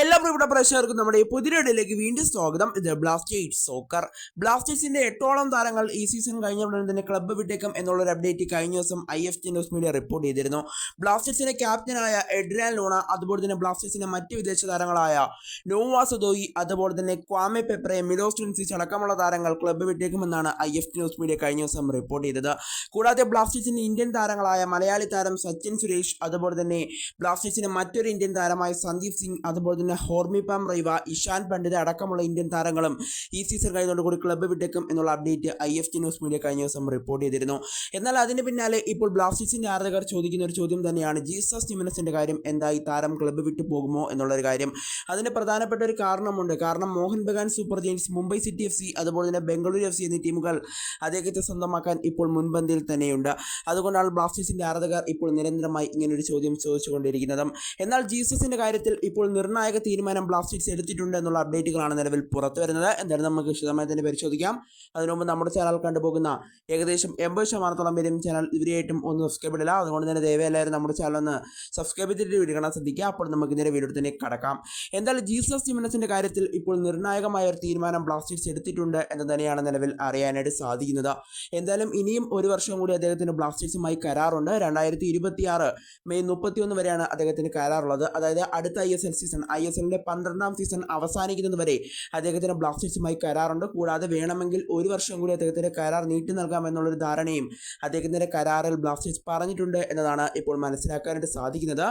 എല്ലാ പ്രിയപ്പെട്ട പ്രേക്ഷകർക്കും നമ്മുടെ ഈ പുതിയൊരിടയിലേക്ക് വീണ്ടും സ്വാഗതം. ഇത് ബ്ലാസ്റ്റേഴ്സ് സോക്കർ ബ്ലാസ്റ്റേഴ്സിന്റെ എട്ടോളം താരങ്ങൾ ഈ സീസൺ കഴിഞ്ഞ ഉടനെ തന്നെ ക്ലബ്ബ് വിട്ടേക്കും എന്നുള്ളൊരു അപ്ഡേറ്റ് കഴിഞ്ഞ ദിവസം I F T news media report ചെയ്തിരുന്നു. ബ്ലാസ്റ്റേഴ്സിന്റെ ക്യാപ്റ്റനായ എഡ്രിയാൻ ലൂണ അതുപോലെ തന്നെ ബ്ലാസ്റ്റേഴ്സിന്റെ മറ്റ് വിദേശ താരങ്ങളായ നോവാ സുദോയി അതുപോലെ തന്നെ ക്വാമെ പെപ്രെ മിലോസ് ട്രിൻസിച്ച് അടക്കമുള്ള താരങ്ങൾ club വിട്ടേക്കുമെന്നാണ് I F T news media കഴിഞ്ഞ ദിവസം റിപ്പോർട്ട് ചെയ്തത്. കൂടാതെ ബ്ലാസ്റ്റേഴ്സിന്റെ ഇന്ത്യൻ താരങ്ങളായ മലയാളി താരം സച്ചിൻ സുരേഷ് അതുപോലെ തന്നെ ബ്ലാസ്റ്റേഴ്സിന്റെ മറ്റൊരു ഇന്ത്യൻ താരമായ സന്ദീപ് സിംഗ് അതുപോലെ തന്നെ ഹോർമിപാം റൈവ ഇഷാൻ പണ്ഡിത അടക്കമുള്ള ഇന്ത്യൻ താരങ്ങളും ഈ സീസൺ കഴിഞ്ഞതോടുകൂടി ക്ലബ്ബ് വിട്ടേക്കും എന്നുള്ള update I F T news media കഴിഞ്ഞ ദിവസം റിപ്പോർട്ട് ചെയ്തിരുന്നു. എന്നാൽ അതിന് പിന്നാലെ ഇപ്പോൾ ബ്ലാസ്റ്റേഴ്സിന്റെ ആരാധകർ ചോദിക്കുന്ന ഒരു ചോദ്യം തന്നെയാണ് ജീസസ് ജിമിനസിന്റെ കാര്യം എന്തായി താരം ക്ലബ്ബ് വിട്ടു പോകുമോ എന്നുള്ളൊരു കാര്യം. അതിന് പ്രധാനപ്പെട്ട ഒരു കാരണമുണ്ട്. കാരണം Mohun Bagan super giants Mumbai city F C അതുപോലെ തന്നെ ബംഗളൂരു എഫ് സി എന്നീ ടീമുകൾ അദ്ദേഹത്തെ സ്വന്തമാക്കാൻ ഇപ്പോൾ മുൻപന്തിയിൽ തന്നെയുണ്ട്. അതുകൊണ്ടാണ് ബ്ലാസ്റ്റേഴ്സിന്റെ ആരാധകർ ഇപ്പോൾ നിരന്തരമായി ഇങ്ങനൊരു ചോദ്യം ചോദിച്ചുകൊണ്ടിരിക്കുന്നതും. എന്നാൽ ജീസസിന്റെ കാര്യത്തിൽ ഇപ്പോൾ നിർണായക തീരുമാനം ബ്ലാസ്റ്റേഴ്സ് എടുത്തിട്ടുണ്ട് എന്നുള്ള അപ്ഡേറ്റുകളാണ് നിലവിൽ പുറത്തു വരുന്നത്. എന്തായാലും നമുക്ക് വിശദമായി തന്നെ പരിശോധിക്കാം. അതിനുമുമ്പ് നമ്മുടെ ചാനൽ കണ്ടുപോകുന്ന ഏകദേശം എൺപത് ശതമാനത്തോളം പേരും ചാനൽ ഇവരെയായിട്ടും ഒന്ന് സബ്സ്ക്രൈബ് ഇടില്ല. അതുകൊണ്ട് തന്നെ എല്ലാവരും നമ്മുടെ ചാനൽ ഒന്ന് സബ്സ്ക്രൈബ് ചെയ്തിട്ട് വീഡിയോ കാണാൻ ശ്രദ്ധിക്കുക. അപ്പോൾ നമുക്ക് ഇതിന്റെ വീഡിയോ തന്നെ കടക്കാം. എന്തായാലും ജീസസ് സിമിനസിന്റെ കാര്യത്തിൽ ഇപ്പോൾ നിർണായകമായ ഒരു തീരുമാനം ബ്ലാസ്റ്റേഴ്സ് എടുത്തിട്ടുണ്ട് എന്ന് തന്നെയാണ് നിലവിൽ അറിയാനായിട്ട് സാധിക്കുന്നത്. എന്തായാലും ഇനിയും ഒരു വർഷം കൂടി അദ്ദേഹത്തിന് ബ്ലാസ്റ്റേഴ്സുമായി കരാറുണ്ട്. രണ്ടായിരത്തി ഇരുപത്തിയാറ് മെയ് മുപ്പത്തിയൊന്ന് വരെയാണ് അദ്ദേഹത്തിന് കരാറുള്ളത്. അതായത് അടുത്ത I S L season I S എല്ലിന്റെ പന്ത്രണ്ടാം സീസൺ അവസാനിക്കുന്നത് വരെ അദ്ദേഹത്തിന് ബ്ലാസ്റ്റേഴ്സുമായി കരാറുണ്ട്. കൂടാതെ വേണമെങ്കിൽ ഒരു വർഷം കൂടി അദ്ദേഹത്തിന്റെ കരാർ നീട്ടി നൽകാം എന്നുള്ളൊരു ധാരണയും അദ്ദേഹത്തിന്റെ കരാറിൽ ബ്ലാസ്റ്റേഴ്സ് പറഞ്ഞിട്ടുണ്ട് എന്നതാണ് ഇപ്പോൾ മനസ്സിലാക്കാനായിട്ട് സാധിക്കുന്നത്.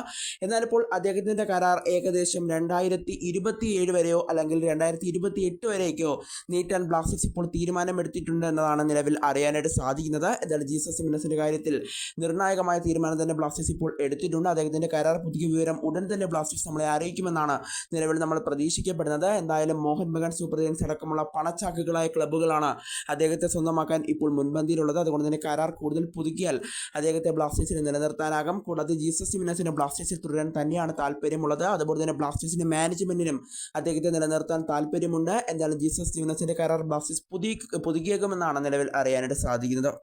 എന്നാൽ ഇപ്പോൾ അദ്ദേഹത്തിന്റെ കരാർ ഏകദേശം രണ്ടായിരത്തി ഇരുപത്തി ഏഴ് വരെയോ അല്ലെങ്കിൽ രണ്ടായിരത്തി ഇരുപത്തി എട്ട് വരെയൊക്കെയോ നീട്ടാൻ ബ്ലാസ്റ്റേഴ്സ് ഇപ്പോൾ തീരുമാനമെടുത്തിട്ടുണ്ട് എന്നതാണ് നിലവിൽ അറിയാനായിട്ട് സാധിക്കുന്നത്. എന്നാൽ ജീസസ് സിമിനസിന്റെ കാര്യത്തിൽ നിർണായകമായ തീരുമാനം തന്നെ ബ്ലാസ്റ്റേഴ്സ് ഇപ്പോൾ എടുത്തിട്ടുണ്ട്. അദ്ദേഹത്തിന്റെ കരാർ പുതിയ വിവരം ഉടൻ തന്നെ ബ്ലാസ്റ്റേഴ്സ് നമ്മളെ അറിയിക്കുമെന്നാണ് നിലവിൽ നമ്മൾ പ്രതീക്ഷിക്കപ്പെടുന്നത്. എന്തായാലും മോഹൻ ബഗാൻ സൂപ്പർ ജയൻസ് അടക്കമുള്ള പണച്ചാക്കുകളായ ക്ലബ്ബുകളാണ് അദ്ദേഹത്തെ സ്വന്തമാക്കാൻ ഇപ്പോൾ മുൻപന്തിയിലുള്ളത്. അതുകൊണ്ട് തന്നെ കരാർ കൂടുതൽ പുതുക്കിയാൽ അദ്ദേഹത്തെ ബ്ലാസ്റ്റേഴ്സിന് നിലനിർത്താനാകും. കൂടാതെ ജീസസ് സിമിനസിന് ബ്ലാസ്റ്റേഴ്സിൽ തുടരാൻ തന്നെയാണ് താല്പര്യമുള്ളത്. അതുപോലെ തന്നെ ബ്ലാസ്റ്റേഴ്സിന്റെ മാനേജ്മെന്റിനും അദ്ദേഹത്തെ നിലനിർത്താൻ താല്പര്യമുണ്ട്. എന്തായാലും ജീസസ് സിമിനസിന്റെ കരാർ ബ്ലാസ്റ്റേഴ്സ് പുതിയ പുതുക്കിയേക്കുമെന്നാണ് നിലവിൽ അറിയാനായിട്ട് സാധിക്കുന്നത്.